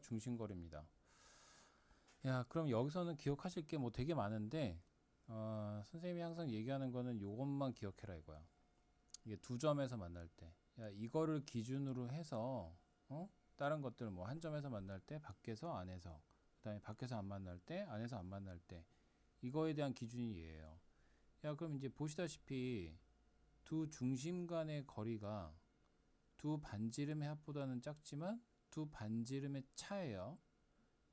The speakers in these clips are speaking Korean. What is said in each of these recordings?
중심거리입니다. 야, 그럼 여기서는 기억하실 게 뭐 되게 많은데 어, 선생님이 항상 얘기하는 거는 요것만 기억해라 이거야. 이게 두 점에서 만날 때, 야 이거를 기준으로 해서 어? 다른 것들 뭐 한 점에서 만날 때, 밖에서 안에서, 그 다음에 밖에서 안 만날 때, 안에서 안 만날 때 이거에 대한 기준이 얘예요. 야 그럼 이제 보시다시피 두 중심 간의 거리가 두 반지름의 합보다는 작지만 두 반지름의 차예요.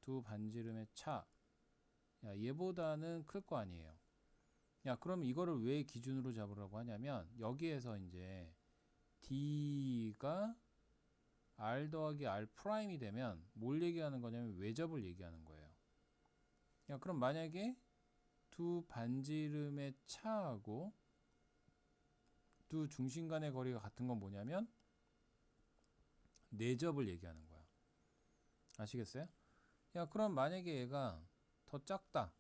두 반지름의 차. 야, 얘보다는 클 거 아니에요. 야, 그럼 이거를 왜 기준으로 잡으라고 하냐면 여기에서 이제 D가 R 더하기 R 프라임이 되면 뭘 얘기하는 거냐면 외접을 얘기하는 거예요. 야, 그럼 만약에 두 반지름의 차하고 두 중심 간의 거리가 같은 건 뭐냐면 내접을 얘기하는 거야. 아시겠어요? 야, 그럼 만약에 얘가 더 작다.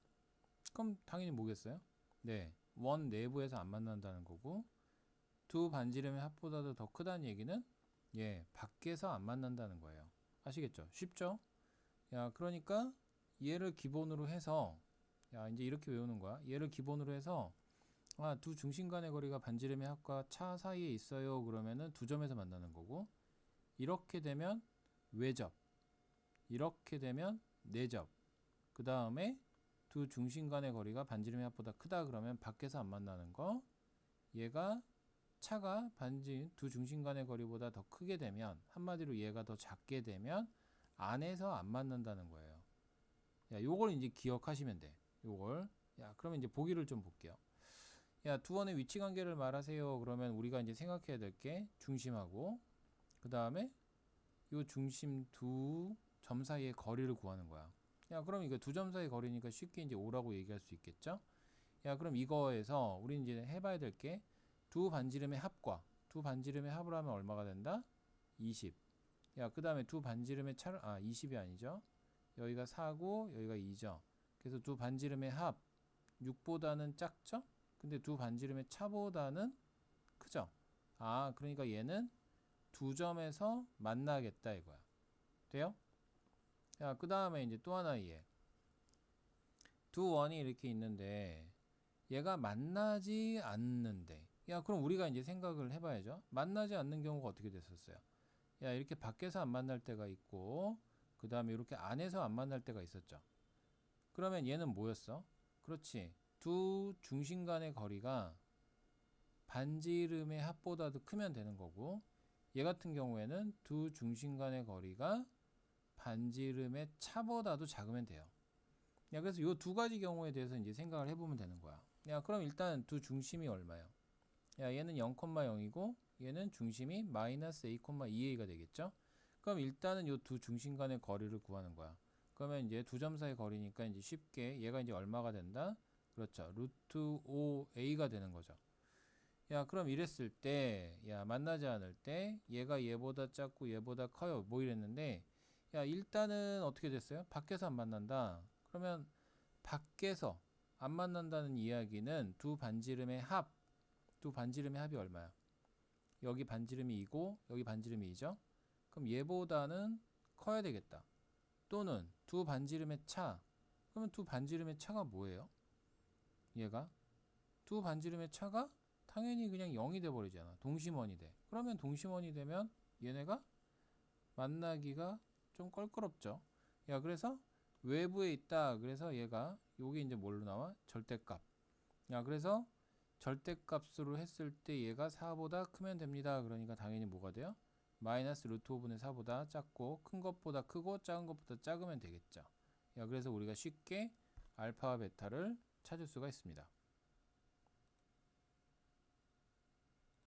그럼 당연히 뭐겠어요? 네. 원 내부에서 안 만난다는 거고 두 반지름의 합보다도 더 크다는 얘기는 예, 밖에서 안 만난다는 거예요. 아시겠죠? 쉽죠? 야, 그러니까 얘를 기본으로 해서 야, 이제 이렇게 외우는 거야. 얘를 기본으로 해서 아, 두 중심 간의 거리가 반지름의 합과 차 사이에 있어요. 그러면은 두 점에서 만나는 거고 이렇게 되면 외접 이렇게 되면 내접 그 다음에 두 중심 간의 거리가 반지름의 합보다 크다 그러면 밖에서 안 만나는 거 얘가 차가 반지 두 중심 간의 거리보다 더 크게 되면 한마디로 얘가 더 작게 되면 안에서 안 만난다는 거예요. 야, 요걸 이제 기억하시면 돼. 요걸. 야, 그러면 이제 보기를 좀 볼게요. 야, 두 원의 위치 관계를 말하세요. 그러면 우리가 이제 생각해야 될 게 중심하고 그 다음에 요 중심 두 점 사이의 거리를 구하는 거야. 야, 그럼 이거 두 점 사이 거리니까 쉽게 이제 5라고 얘기할 수 있겠죠? 야, 그럼 이거에서 우리 이제 해봐야 될 게 두 반지름의 합과 두 반지름의 합을 하면 얼마가 된다? 20. 야, 그 다음에 두 반지름의 차를, 아, 20이 아니죠? 여기가 4고, 여기가 2죠? 그래서 두 반지름의 합, 6보다는 작죠? 근데 두 반지름의 차보다는 크죠? 아, 그러니까 얘는 두 점에서 만나겠다 이거야. 돼요? 야, 그 다음에 이제 또 하나 얘. 두 원이 이렇게 있는데 얘가 만나지 않는데. 야 그럼 우리가 이제 생각을 해봐야죠. 만나지 않는 경우가 어떻게 됐었어요? 야 이렇게 밖에서 안 만날 때가 있고 그 다음에 이렇게 안에서 안 만날 때가 있었죠. 그러면 얘는 뭐였어? 그렇지. 두 중심 간의 거리가 반지름의 합보다도 크면 되는 거고 얘 같은 경우에는 두 중심 간의 거리가 반지름의 차보다도 작으면 돼요. 야, 그래서 이 두 가지 경우에 대해서 이제 생각을 해보면 되는 거야. 야, 그럼 일단 두 중심이 얼마예요? 야, 얘는 0,0이고 얘는 중심이 마이너스 a,2a가 되겠죠? 그럼 일단은 이 두 중심 간의 거리를 구하는 거야. 그러면 이제 두 점 사이 거리니까 이제 쉽게 얘가 이제 얼마가 된다? 그렇죠. 루트 5a가 되는 거죠. 야, 그럼 이랬을 때, 야, 만나지 않을 때, 얘가 얘보다 작고 얘보다 커요. 뭐 이랬는데, 야, 일단은 어떻게 됐어요? 밖에서 안 만난다. 그러면 밖에서 안 만난다는 이야기는 두 반지름의 합, 두 반지름의 합이 얼마야? 여기 반지름이 2고 여기 반지름이 2죠? 그럼 얘보다는 커야 되겠다. 또는 두 반지름의 차. 그러면 두 반지름의 차가 뭐예요? 얘가 두 반지름의 차가 당연히 그냥 0이 돼 버리잖아. 동심원이 돼. 그러면 동심원이 되면 얘네가 만나기가 좀 껄끄럽죠. 야, 그래서 외부에 있다. 그래서 얘가 요게 이제 뭘로 나와? 절대값. 야, 그래서 절대값으로 했을 때 얘가 4보다 크면 됩니다. 그러니까 당연히 뭐가 돼요? 마이너스 루트 5분의 4보다 작고 큰 것보다 크고 작은 것보다 작으면 되겠죠. 야, 그래서 우리가 쉽게 알파와 베타를 찾을 수가 있습니다.